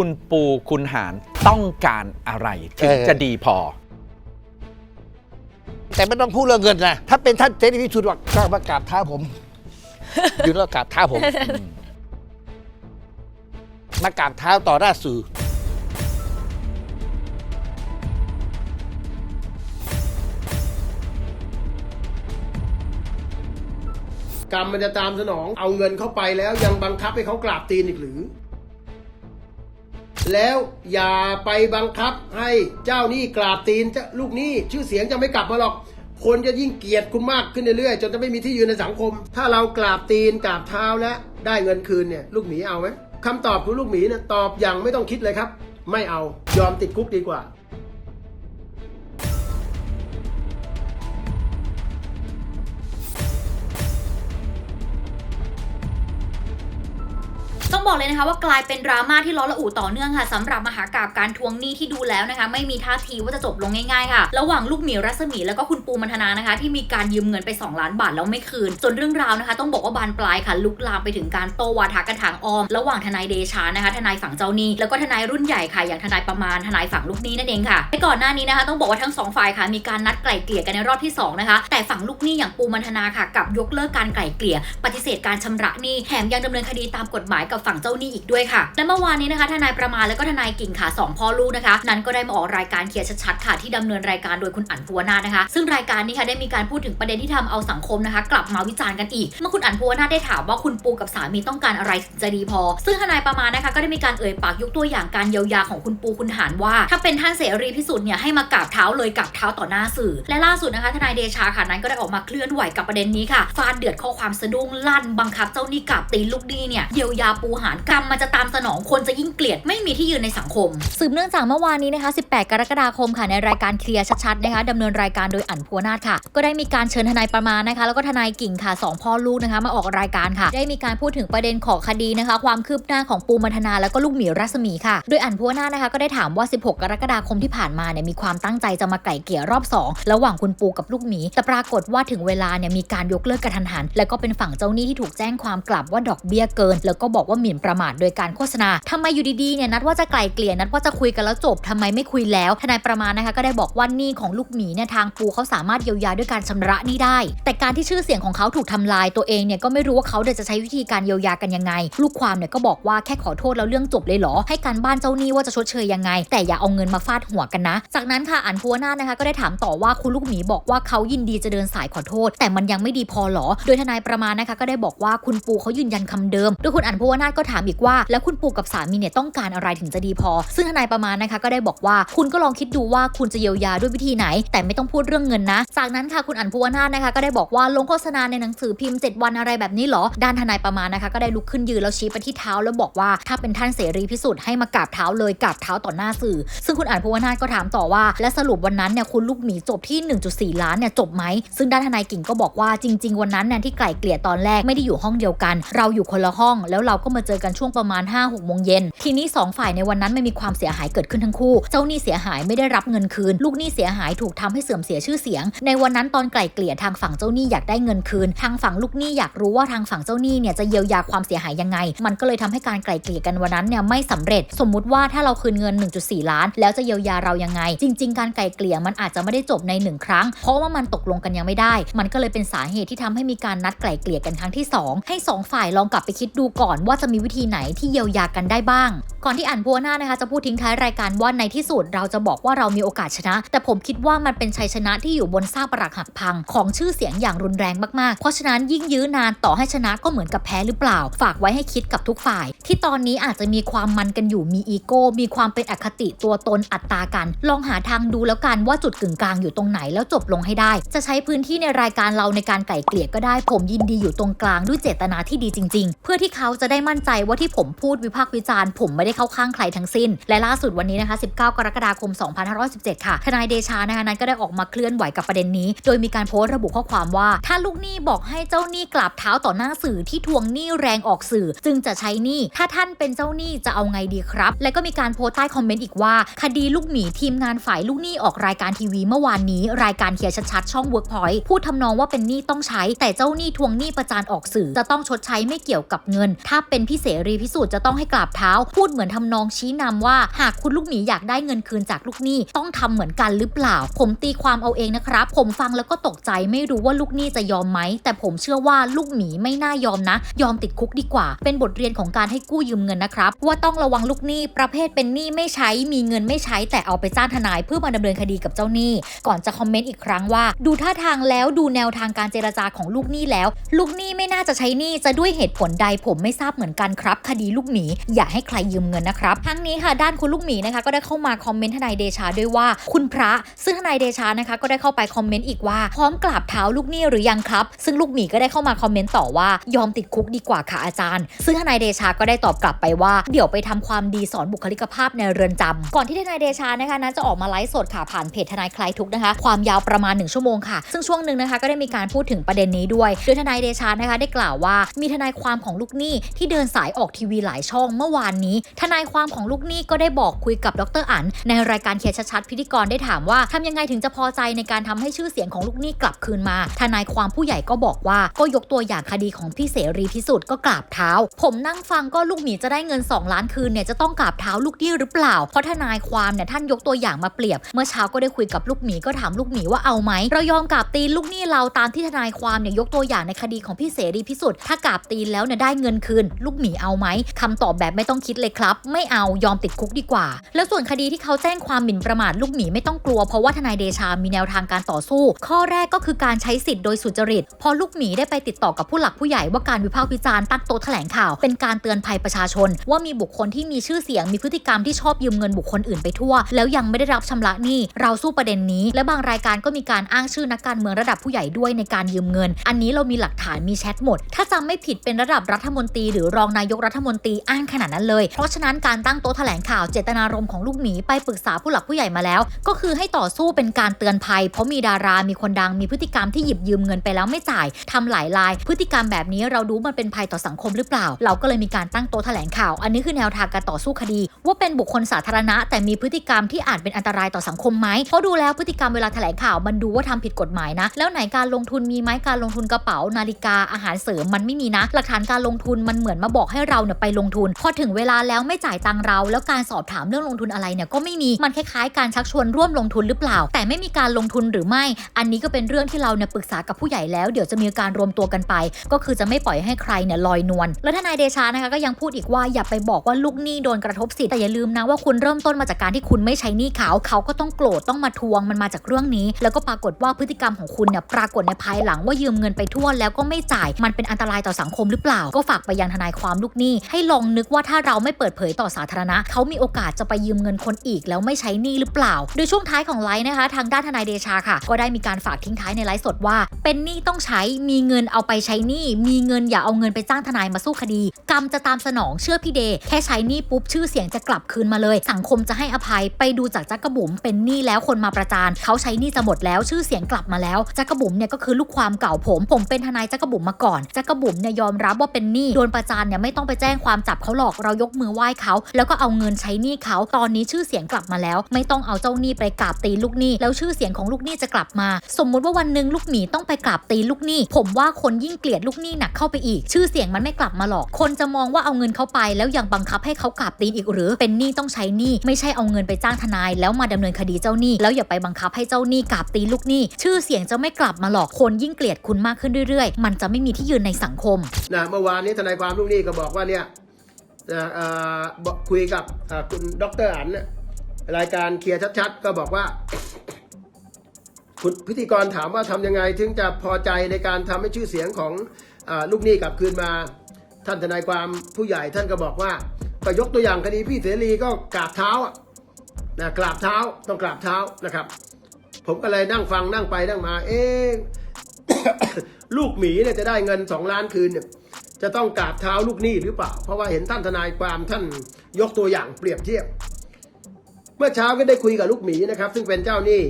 คุณปูคุณหารต้องการอะไรถึงเออจะดีพอ แต่ไม่ต้องพูดเรื่องเงินนะ ถ้าเป็นท่านเสรีพิสุทธิ์ว่าก็มากราบเท้าผม อยู่แล้วกราบเท้าผม มากราบเท้าต่อหน้าสื่อ กรรมมันจะตามสนอง เอาเงินเข้าไปแล้วยังบังคับให้เขากราบตีนอีกหรือ แล้วอย่าไปบังคับให้เจ้านี่กราบตีนเจ้าลูกนี้ชื่อเสียงจะไม่กลับมาหรอก คนจะยิ่งเกลียดคุณมากขึ้นเรื่อยๆจนจะไม่มีที่ยืนในสังคม ถ้าเรากราบตีนกราบเท้าและได้เงินคืนเนี่ยลูกหมีเอาไหมคำตอบของลูกหมีเนี่ยตอบอย่างไม่ต้องคิดเลยครับ ไม่เอายอมติดคุกดีกว่า บอกเลยนะคะว่ากลายเป็นดราม่าที่ล้อละอู่ต่อเนื่องค่ะสำหรับมหากราบการทวงหนี้ที่ดูแล้วนะคะ ไม่มีท่าทีว่าจะจบลงง่ายๆค่ะ ระหว่างลูกหมีรัศมีแล้วก็คุณปูมันธนานะคะ ที่มีการยืมเงินไป 2 ล้านบาทแล้วไม่คืน จนเรื่องราวนะคะ ต้องบอกว่าบานปลายค่ะ ลุกลามไปถึงการโต้วาทะกันทางออม ระหว่างทนายเดชานะคะ ทนายฝั่งเจ้าหนี้แล้วก็ทนายรุ่นใหญ่ค่ะอย่างทนายประมาณทนายฝั่งลูกหนี้นั่นเองค่ะในก่อนหน้านี้นะคะ ต้องบอกว่าทั้งสองฝ่ายค่ะมีการนัดไกล่เกลี่ยกันในรอบที่สองนะคะแต่ฝั่งลูกหนี้อย่างปูมันธนาค่ะกลับยกเลิกการไกล่เกลี่ย ปฏิเสธการชำระหนี้แถมยังดำเนินคดีตามกฎหมายกับฝั่งเจ้าหนี้อีกด้วยค่ะ และเมื่อวานนี้นะคะทนายประมาณแล้วก็ทนายกิ่งค่ะสองพ่อลูกนะคะ นั้นก็ได้มาออกรายการเคลียร์ชัดๆค่ะ ที่ดำเนินรายการโดยคุณอั๋นภูวนานะคะ ซึ่งรายการนี้ค่ะได้มีการพูดถึงประเด็นที่ทำเอาสังคมนะคะ กลับมาวิจารณ์กันอีก เมื่อคุณอั๋นภูวนาได้ถามว่าคุณปูกับสามีต้องการอะไรถึงจะดีพอ ซึ่งทนายประมาณนะคะก็ได้มีการเอ่ยปากยกตัวอย่างการเยียวยาของคุณปูคุณหารว่า ถ้าเป็นท่านเสรีพิสุทธิ์เนี่ยให้มากราบเท้าเลยกราบเท้าต่อหน้าสื่อ และล่าสุดนะคะทนายเดชาค่ะนั้นก็ได้ออกมาเคลื่อนไหวกับประเด็นนี้ค่ะฟาดเดือดข้อความสะดุ้งลั่นบังคับเจ้าหนี้กราบตีลูกหนี้เนี่ยเยียวยาปูหารกรรมมันจะตามสนองคนจะยิ่งเกลียดไม่มีที่ยืนในสังคม สืบเนื่องจากเมื่อวานนี้นะคะ 18 กรกฎาคมค่ะในรายการเคลียร์ชัดๆนะคะดำเนินรายการโดยอั๋นพัวนาถค่ะ ก็ได้มีการเชิญทนายประมาณนะคะ แล้วก็ทนายกิ่งค่ะสองพ่อลูกนะคะมาออกรายการค่ะ ได้มีการพูดถึงประเด็นของคดีนะคะ ความคืบหน้าของปูมัทนาแล้วก็ลูกหมีรัศมีค่ะ โดยอั๋นพัวนาถนะคะก็ได้ถามว่า 16 กรกฎาคมที่ผ่านมาเนี่ยมีความตั้งใจจะมาไก่เกลี่ยรอบ 2 ระหว่างคุณปูกับลูกหมีแต่ปรากฏว่าถึงเวลาเนี่ยมีการยกเลิกกระทันหัน แล้วก็เป็นฝั่งเจ้าหนี้ที่ถูกแจ้งความกลับว่าดอกเบี้ยเกิน แล้วก็บอกว่าหมิ่นประมาทโดยการโฆษณาทำไมอยู่ดีๆเนี่ยนัดว่าจะไกล่เกลี่ยนัดว่าจะคุยกันแล้วจบทำไมไม่คุยแล้ว ทนายประมาณนะคะก็ได้บอกว่าหนี้ของลูกหมีเนี่ยทางปูเขาสามารถเยียวยาด้วยการชำระหนี้ได้ แต่การที่ชื่อเสียงของเขาถูกทำลายตัวเองเนี่ยก็ไม่รู้ว่าเขาเดี๋ยวจะใช้วิธีการเยียวยากันยังไง ลูกความเนี่ยก็บอกว่าแค่ขอโทษแล้วเรื่องจบเลยเหรอ ให้การบ้านเจ้าหนี้ว่าจะชดเชยยังไง แต่อย่าเอาเงินมาฟาดหัวกันนะ จากนั้นค่ะอันพัวนานะคะก็ได้ถามต่อว่าคุณลูกหมีบอกว่าเขายินดีจะเดินสายขอโทษ แต่มันยังไม่ดีพอหรอ โดยทนายประมาณนะคะก็ได้บอกว่าคุณปูเขายืนยันคำเดิม โดยคุณอันพัวนาก็ถามอีกว่า แล้วคุณปูกับสามีเนี่ยต้องการอะไรถึงจะดีพอ ซึ่งทนายประมาณนะคะก็ได้บอกว่า คุณก็ลองคิดดูว่าคุณจะเยียวยาด้วยวิธีไหน แต่ไม่ต้องพูดเรื่องเงินนะ จากนั้นค่ะคุณอันพัวนาถนะคะ ก็ได้บอกว่าลงโฆษณาในหนังสือพิมพ์ 7 วันอะไรแบบนี้เหรอ ด้านทนายประมาณนะคะ ก็ได้ลุกขึ้นยืนแล้วชี้ไปที่เท้าแล้วบอกว่าถ้าเป็นท่านเสรีพิสุทธิ์ให้มากราบเท้าเลยกราบเท้าต่อหน้าสื่อ ซึ่งคุณอันพัวนาถก็ถามต่อว่า และสรุปวันนั้นเนี่ยคุณลูกหมีจบที่ 1.4 ล้านเนี่ยจบไหมซึ่งด้านทนายกิ่งก็บอกว่าจริง ๆ วันนั้นเนี่ยที่ไกล่เกลี่ยตอนแรกไม่ได้อยู่ห้องเดียวกัน เราอยู่คนละห้องแล้วเราก็มาเจอกันช่วงประมาณ5-6โมงเย็นทีนี้สองฝ่ายในวันนั้นไม่มีความเสียหายเกิดขึ้นทั้งคู่ เจ้าหนี้เสียหายไม่ได้รับเงินคืน ลูกหนี้เสียหายถูกทำให้เสื่อมเสียชื่อเสียง ในวันนั้นตอนไกล่เกลี่ยทางฝั่งเจ้าหนี้อยากได้เงินคืน ทางฝั่งลูกหนี้อยากรู้ว่าทางฝั่งเจ้าหนี้เนี่ยจะเยียวยาความเสียหายยังไง มันก็เลยทำให้การไกล่เกลี่ยกันวันนั้นเนี่ยไม่สำเร็จ สมมุติว่าถ้าเราคืนเงิน 1.4 ล้าน แล้วจะเยียวยาเรายังไง จริง ๆ การไกล่เกลี่ยมันอาจจะไม่ได้จบในหนึ่งครั้ง เพราะว่ามันตกลงกันยังไม่ได้ มันก็เลยเป็นสาเหตุที่ทำให้มีการนัดไกล่เกลี่ยกันครั้งที่สองให้สองฝ่ายลองกลับไปคิดดูก่อนว่าจะมีวิธีไหนที่เยียวยากันได้บ้าง ก่อนที่อ่านพัวหน้านะคะจะพูดทิ้งท้ายรายการว่าในที่สุดเราจะบอกว่าเรามีโอกาสชนะ แต่ผมคิดว่ามันเป็นชัยชนะที่อยู่บนซากปรักหักพัง ของชื่อเสียงอย่างรุนแรงมากๆ เพราะฉะนั้นยิ่งยื้อนานต่อให้ชนะก็เหมือนกับแพ้หรือเปล่า ฝากไว้ให้คิดกับทุกฝ่าย ที่ตอนนี้อาจจะมีความมันกันอยู่มีอีโก้ มีความเป็นอคติตัวตนอัตตากัน ลองหาทางดูแล้วกันว่าจุดกึ่งกลางอยู่ตรงไหนแล้วจบลงให้ได้ จะใช้พื้นที่ในรายการเราในการไก่เกลี่ยก็ได้ ผมยินดีอยู่ตรงกลางด้วยเจตนาที่ดีจริง ๆ เพื่อที่เขาจะได้มั่นใจว่าที่ผมพูดวิพากษ์วิจารณ์ ผมไม่ได้เข้าข้างใครทั้งสิ้น และล่าสุดวันนี้นะคะ 19 กรกฎาคม 2517 ค่ะ ทนายเดชานะคะนั้นก็ได้ออกมาเคลื่อนไหวกับประเด็นนี้ โดยมีการโพสต์ระบุข้อความว่า ถ้าลูกหนี้บอกให้เจ้าหนี้กราบเท้าต่อหน้าสื่อที่ทวงหนี้แรงออกสื่อ จึงจะใช้หนี้ ถ้าท่านเป็นเจ้าหนี้จะเอาไงดีครับ และก็มีการโพสต์ใต้คอมเมนต์อีกว่า คดีลูกหมีทีมงานฝ่ายลูกหนี้ออกรายการทีวีเมื่อวานนี้ รายการเคลียร์ชัดๆช่อง Workpoint พูดทำนองว่าเป็นหนี้ต้องใช้ แต่เจ้าหนี้ทวงหนี้ประจานออกสื่อ จะต้องชดใช้ไม่เกี่ยวกับเงิน ถ้าเป็นพี่เสรีพิสุทธิ์จะต้องให้กราบเท้า พูดเหมือนทำนองชี้นำว่า หากคุณลูกหมีอยากได้เงินคืนจากลูกหนี้ต้องทำเหมือนกันหรือเปล่า ผมตีความเอาเองนะครับ ผมฟังแล้วก็ตกใจไม่รู้ว่าลูกหนี้จะยอมไหม แต่ผมเชื่อว่าลูกหมีไม่น่ายอมนะ ยอมติดคุกดีกว่า เป็นบทเรียนของการให้กู้ยืมเงินนะครับ ว่าต้องระวังลูกหนี้ประเภทเป็นหนี้ไม่ใช้มีเงินไม่ใช้ แต่เอาไปจ้างทนายเพื่อมาดำเนินคดีกับเจ้าหนี้ ก่อนจะคอมเมนต์อีกครั้งว่า ดูท่าทางแล้วดูแนวทางการเจรจาของลูกหนี้แล้ว ลูกหนี้ไม่น่าจะใช้หนี้จะด้วยเหตุผลใดผมไม่ทราบเหมือนกันครับ คดีลูกหมีอย่าให้ใครยืมเงินนะครับ ทั้งนี้ค่ะด้านคุณลูกหมีนะคะก็ได้เข้ามาคอมเมนต์ทนายเดชาด้วยว่า คุณพระซึ่งทนายเดชานะคะ ก็ได้เข้าไปคอมเมนต์อีกว่าพร้อมกราบเท้าลูกหนี้หรือยังครับ ซึ่งลูกหมีก็ได้เข้ามาคอมเมนต์ต่อว่ายอมติดคุกดีกว่าค่ะอาจารย์ ซึ่งทนายเดชาก็ได้ตอบกลับไปว่า เดี๋ยวไปทำความดีสอนบุคลิกภาพในเรือนจำก่อนที่ทนายเดชานะคะนั้นจะออกมาไลฟ์สดค่ะผ่านเพจทนายคลายทุกนะคะ ความยาวประมาณ 1 ชั่วโมงค่ะ ซึ่งช่วงหนึ่งนะคะก็ได้มีการพูดถึงประเด็นนี้ด้วยโดยทนายเดชานะคะได้กล่าวว่ามีทนายความของลูกหนี้ที่เดินสายออกทีวีหลายช่องเมื่อวานนี้ ทนายความของลูกหนี้ก็ได้บอกคุยกับดรอั๋นในรายการเคียชัดๆพิธีกรได้ถามว่าทำยังไงถึงจะพอใจในการทำให้ชื่อเสียงของลูกหนี้กลับคืนมา ทนายความผู้ใหญ่ก็บอกว่าก็ยกตัวอย่างคดีของพี่เสรีพิสุทธิ์ก็กราบเท้า ผมนั่งฟังก็ลูกหมีจะได้เงิน 2 ล้านคืนเนี่ยจะต้องกราบเท้าลูกหนี้หรือเปล่า เพราะทนายความเนี่ยท่านยกตัวอย่างมาเปรียบ เมื่อเช้าก็ได้คุยกับลูกหมีก็ถามลูกหมีว่าเอาไหมเรายอมกราบตีนลูกหนี้เราตามที่ทนายความเนี่ยยกตัวอย่างในคดีของพี่เสรีพิสุทธิ์ถ้ากราบตีนแล้วเนี่ยได้เงินคืนลูกหมีเอาไหมคำตอบแบบไม่ต้องคิดเลยครับ ไม่เอายอมติดคุกดีกว่า แล้วส่วนคดีที่เขาแจ้งความหมิ่นประมาทลูกหมีไม่ต้องกลัวเพราะว่าทนายเดชามีแนวทางการต่อสู้ ข้อแรกก็คือการใช้สิทธิ์โดยสุจริต พอลูกหมีได้ไปติดต่อกับผู้หลักผู้ใหญ่ว่าการวิพากษ์วิจารณ์ตั้งโต๊ะแถลงข่าว เป็นการเตือนภัยประชาชน ว่ามีบุคคลที่มีชื่อเสียงมีพฤติกรรมที่ชอบยืมเงินบุคคลอื่นไปทั่ว แล้วยังไม่ได้รับชำระหนี้เราสู้ประเด็นนี้ และบางรายการก็มีการอ้างชื่อนักการเมืองระดับผู้ใหญ่ด้วยในการยืมเงิน อันนี้เรามีหลักฐานมีแชทหมด ถ้าจำไม่ผิดเป็นระดับรัฐมนตรีหรือรองนายกรัฐมนตรีอ้างขนาดนั้นเลย เพราะฉะนั้นการตั้งโต๊ะแถลงข่าวเจตนารมณ์ของลูกหมีไปปรึกษาผู้หลักผู้ใหญ่มาแล้ว ก็คือให้ต่อสู้เป็นการเตือนภัย เพราะมีดารามีคนดังมีพฤติกรรมที่หยิบยืมเงินไปแล้วไม่จ่ายทำหลายราย พฤติกรรมแบบนี้เราดูมันเป็นภัยต่อสังคมหรือเปล่า เราก็เลยมีการตั้งโต๊ะแถลงข่าว อันนี้คือแนวทางการต่อสู้คดี ว่าเป็นบุคคลสาธารณะ แต่มีพฤติกรรมที่อาจเป็นอันตรายต่อสังคมไหมเพราะดูแล้วพฤติกรรมเวลาแถลงข่าวมันดูว่าทำผิดกฎหมายนะ แล้วไหนการลงทุนมีไหมการลงทุนกระเป๋านาฬิกาอาหารเสริมมันไม่มีนะ หลักฐานการลงทุนมันเหมือนมาบอกให้เราเนี่ยไปลงทุน พอถึงเวลาแล้วไม่จ่ายตังเรา แล้วการสอบถามเรื่องลงทุนอะไรเนี่ยก็ไม่มีมันคล้ายๆ การชักชวนร่วมลงทุนหรือเปล่า แต่ไม่มีการลงทุนหรือไม่ อันนี้ก็เป็นเรื่องที่เราเนี่ยปรึกษากับผู้ใหญ่แล้วเดี๋ยวจะมีการรวมตัวกันไป ก็คือจะไม่ปล่อยให้ใครเนี่ยลอยนวลแล้วทนายเดชานะคะก็ยังพูดอีกว่าอย่าไปบอกว่าลูกหนี้โดนกระทบสิทธิ์แต่อย่าลืมนะว่าคุณเริ่มต้นมาจากการที่คุณไม่ใช้หนี้เขาเขาก็ต้องโกรธต้องมาทวงมันมาจากเรื่องนี้ แล้วก็ปรากฏว่าพฤติกรรมของคุณเนี่ยปรากฏในภายหลังว่ายืมเงินไปทั่วแล้วก็ไม่จ่าย มันเป็นอันตรายต่อสังคมหรือเปล่า ก็ฝากไปยังทนายความลูกหนี้ ให้ลองนึกว่าถ้าเราไม่เปิดเผยต่อสาธารณะ เขามีโอกาสจะไปยืมเงินคนอีก แล้วไม่ใช้หนี้หรือเปล่า โดยช่วงท้ายของไลฟ์นะคะ ทางด้านทนายเดชาค่ะ ก็ได้มีการฝากทิ้งท้ายในไลฟ์สดว่า เป็นหนี้ต้องใช้มีเงินเอาไปใช้หนี้มีเงินอย่าเอาเงินไปจ้างทนายมาสู้คดี กรรมจะตามสนองเชื่อพี่เดแค่ใช้หนี้ปุ๊บชื่อเสียงจะกลับคืนมาเลย สังคมจะให้อภัยไปดูจากจักรบุ๋มเป็นหนี้แล้วคนมาประจานเขาใช้หนี้จะหมดแล้วชื่อเสียงกลับมาแล้วจักรบุ๋มเนี่ยก็คือลูกความเก่าผม ผมเป็นทนายจักรบุ๋มมาก่อนจักรบุ๋มเนี่ยยอมรับว่าเป็นหนี้โดนประจานเนี่ยไม่ต้องไปแจ้งความจับเขาหรอกเรายกมือไหว้เขา แล้วก็เอาเงินใช้หนี้เขาตอนนี้ชื่อเสียงกลับมาแล้ว ไม่ต้องเอาเจ้าหนี้ไปกราบตีลูกหนี้แล้วชื่อเสียงของลูกหนี้จะกลับมา สมมุติว่าวันหนึ่งลูกหมีต้องไปกราบตีลูกหนี้ ผมว่าคนยิ่งเกลียดลูกหนี้หนักเข้าไปอีก ชื่อเสียงมันไม่กลับมาหรอก คนจะมองว่าเอาเงินเขาไป แล้วยังบังคับให้เขากราบตีนอีกหรือ เป็นหนี้ต้องใช้หนี้ไม่ใช่เอาเงินไปจ้างทนาย แล้วมาดำเนินคดีเจ้าหนี้แล้วอย่าไปบังคับให้เจ้าหนี้กราบตีลูกหนี้ชื่อเสียงจะไม่กลับมาหรอกคนยิ่งเกลียดคุณมากขึ้นเรื่อยๆ มันจะไม่มีที่ยืนในสังคมนะเมื่อวานนี้ทนายความลูกหนี้ก็บอกว่าเนี่ยนะเออคุยกับเอ่อคุณดรอันน่ะรายการเคลียร์ชัดๆ ก็บอกว่าคุณพิธีกรถามว่าทำยังไง ถึงจะพอใจในการทำให้ชื่อเสียงของอลูกหนี้กลับคืนมา ท่านทนายความผู้ใหญ่ท่านก็บอกว่า ก็ยกตัวอย่างคดีพี่เสรีก็กราบเท้านะกราบเท้าต้องกราบเท้านะครับ ผมก็เลยนั่งฟังนั่งไปนั่งมา เอ๊ะลูกหมีเนี่ยจะได้เงินสองล้านคืนเนี่ย จะต้องกราบเท้าลูกหนี้หรือเปล่า เพราะว่าเห็นท่านทนายความท่านยกตัวอย่างเปรียบเทียบ เมื่อเช้าก็ได้คุยกับลูกหมีนะครับ ซึ่งเป็นเจ้าหนี้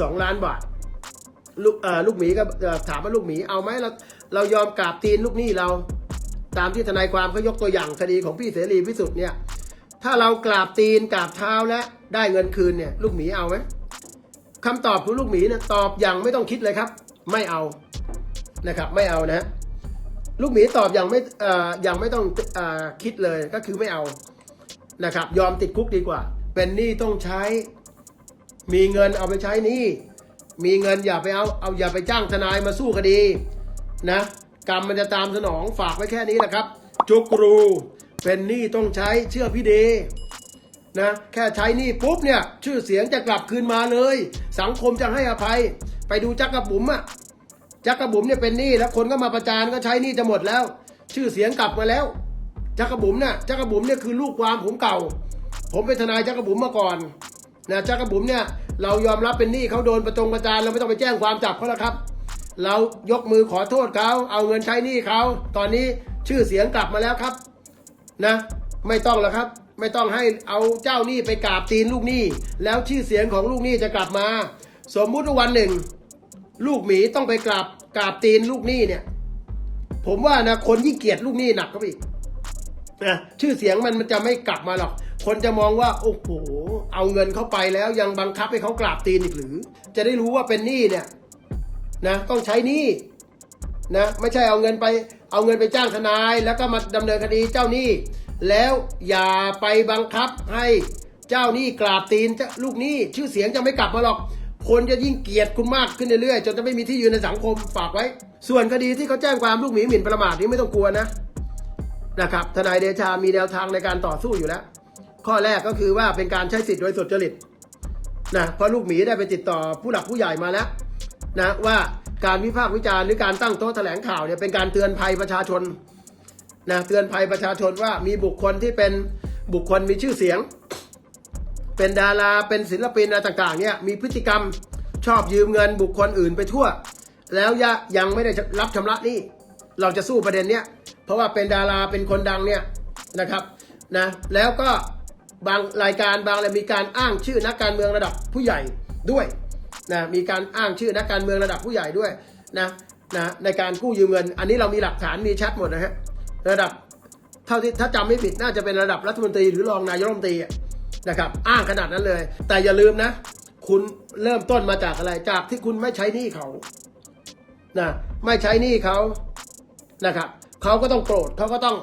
สองล้านบาทลูกลูกหมีก็ถามว่าลูกหมีเอาไหมเราเรายอมกราบตีนลูกหนี้เรา ตามที่ทนายความเขายกตัวอย่างคดีของพี่เสรีพิสุทธิ์เนี่ย ถ้าเรากราบตีนกราบเท้าและได้เงินคืนเนี่ยลูกหมีเอาไหมคำตอบของลูกหมีเนี่ยตอบอย่างไม่ต้องคิดเลยครับ ไม่เอานะครับ ไม่เอานะฮะ ลูกหมีตอบอย่างไม่เอ่อยังไม่ต้องอคิดเลยก็คือไม่เอานะครับ ยอมติดคุกดีกว่า เป็นหนี้ต้องใช้ มีเงินเอาไปใช้หนี้มีเงินอย่าไปเอาเอาอย่าไปจ้างทนายมาสู้คดีนะกรรมมันจะตามสนองฝากไว้แค่นี้แหละครับ จุกรู เป็นหนี้ต้องใช้เชื่อพี่เดนะแค่ใช้หนี้ปุ๊บเนี่ย ชื่อเสียงจะกลับคืนมาเลย สังคมจะให้อภัย ไปดูจักกรบุ๋มอะ จักรบุ๋มเนี่ยเป็นหนี้แล้วคนก็มาประจานก็ใช้หนี้จะหมดแล้ว ชื่อเสียงกลับมาแล้ว จักรบุ๋มเนี่ยจักรบุ๋มเนี่ยคือลูกความผมเก่า ผมเป็นทนายจักรบุ๋มมาก่อนนะจักรบุ๋มเนี่ยเรายอมรับเป็นหนี้เขาโดนประจงประจานเราไม่ต้องไปแจ้งความจับเขาแล้วครับ เรายกมือขอโทษเขาเอาเงินใช้หนี้เขาตอนนี้ชื่อเสียงกลับมาแล้วครับนะ ไม่ต้องแล้วครับ ไม่ต้องให้เอาเจ้าหนี้ไปกราบตีนลูกหนี้ แล้วชื่อเสียงของลูกหนี้จะกลับมา สมมุติวันหนึ่ง ลูกหมีต้องไปกราบกราบตีนลูกหนี้เนี่ย ผมว่านะคนยิ่งเกลียดลูกหนี้หนักก็ไปอีกนะชื่อเสียงมันมันจะไม่กลับมาหรอก คนจะมองว่าโอ้โหเอาเงินเข้าไปแล้วยังบังคับให้เขากราบตีนอีกหรือ จะได้รู้ว่าเป็นหนี้เนี่ยนะต้องใช้หนี้นะไม่ใช่เอาเงินไปเอาเงินไปจ้างทนายแล้วก็มาดำเนินคดีเจ้าหนี้ แล้วอย่าไปบังคับให้เจ้าหนี้กราบตีนเจ้าลูกหนี้ชื่อเสียงจะไม่กลับมาหรอก คนจะยิ่งเกลียดคุณมากขึ้นเรื่อยๆจนจะไม่มีที่ยืนในสังคมฝากไว้ ส่วนคดีที่เขาแจ้งความลูกหมีหมิ่นประมาทนี่ไม่ต้องกลัวนะนะครับทนายเดชามีแนวทางในการต่อสู้อยู่แล้ว ข้อแรกก็คือว่าเป็นการใช้สิทธิ์โดยสุจริตนะเพราะลูกหมีได้ไปติดต่อผู้หลักผู้ใหญ่มาแล้วนะว่าการวิพากษ์วิจารณ์หรือการตั้งโต๊ะแถลงข่าวเนี่ยเป็นการเตือนภัยประชาชนนะเตือนภัยประชาชนว่ามีบุคคลที่เป็นบุคคลมีชื่อเสียง เป็นดาราเป็นศิลปินอะไรต่างๆเนี่ยมีพฤติกรรมชอบยืมเงินบุคคลอื่นไปทั่ว แล้วย,ยังไม่ได้รับชำระหนี้เราจะสู้ประเด็นเนี้ยเพราะว่าเป็นดาราเป็นคนดังเนี่ยนะครับนะแล้วก็บางรายการบางอะไรมีการอ้างชื่อนักการเมืองระดับผู้ใหญ่ด้วยนะมีการอ้างชื่อนักการเมืองระดับผู้ใหญ่ด้วยนะนะในการกู้ยืมเงิน อันนี้เรามีหลักฐานมีชัดหมดนะฮะระดับเท่าที่ถ้าจำไม่ผิดน่าจะเป็นระดับรัฐมนตรีหรือรองนายกรัฐมนตรีอะ นะครับ อ้างขนาดนั้นเลย แต่อย่าลืมนะ คุณเริ่มต้นมาจากอะไร จากที่คุณไม่ใช้หนี้เขานะไม่ใช้หนี้เขานะครับเขาก็ต้องโกรธเขาก็ต้อง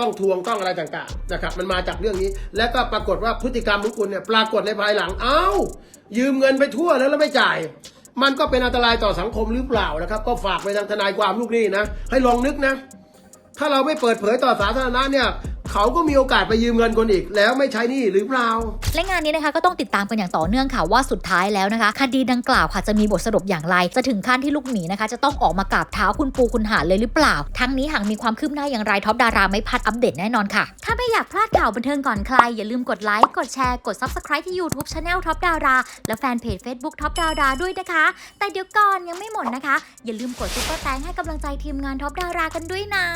ต้องทวงต้องอะไรต่างๆนะครับ มันมาจากเรื่องนี้ แล้วก็ปรากฏว่าพฤติกรรมของคุณเนี่ยปรากฏในภายหลังเอ้า ยืมเงินไปทั่วแล้วแล้วไม่จ่าย มันก็เป็นอันตรายต่อสังคมหรือเปล่านะครับ ก็ฝากไปทางทนายความลูกนี้นะ ให้ลองนึกนะ ถ้าเราไม่เปิดเผยต่อสาธารณะเนี่ย เขาก็มีโอกาสไปยืมเงินคนอีก แล้วไม่ใช้หนี้หรือเปล่า และงานนี้นะคะก็ต้องติดตามกันอย่างต่อเนื่องค่ะว่าสุดท้ายแล้วนะคะ คดีดังกล่าวค่ะจะมีบทสรุปอย่างไร จะถึงขั้นที่ลูกหมีนะคะ จะต้องออกมากราบเท้าคุณปูคุณหาเลยหรือเปล่า ทั้งนี้หากมีความคืบหน้าอย่างไรท็อปดาราไม่พลาดอัปเดตแน่นอนค่ะ ถ้าไม่อยากพลาดข่าวบันเทิงก่อนใคร อย่าลืมกดไลค์กดแชร์กด subscribe ที่ YouTube Channel ท็อปดาราและแฟนเพจ Facebook ท็อปดาราด้วยนะคะ แต่เดี๋ยวก่อนยังไม่หมดนะคะ อย่าลืมกดซุปเปอร์แตงให้กำลังใจทีมงานท็อปดารากันด้วยนะ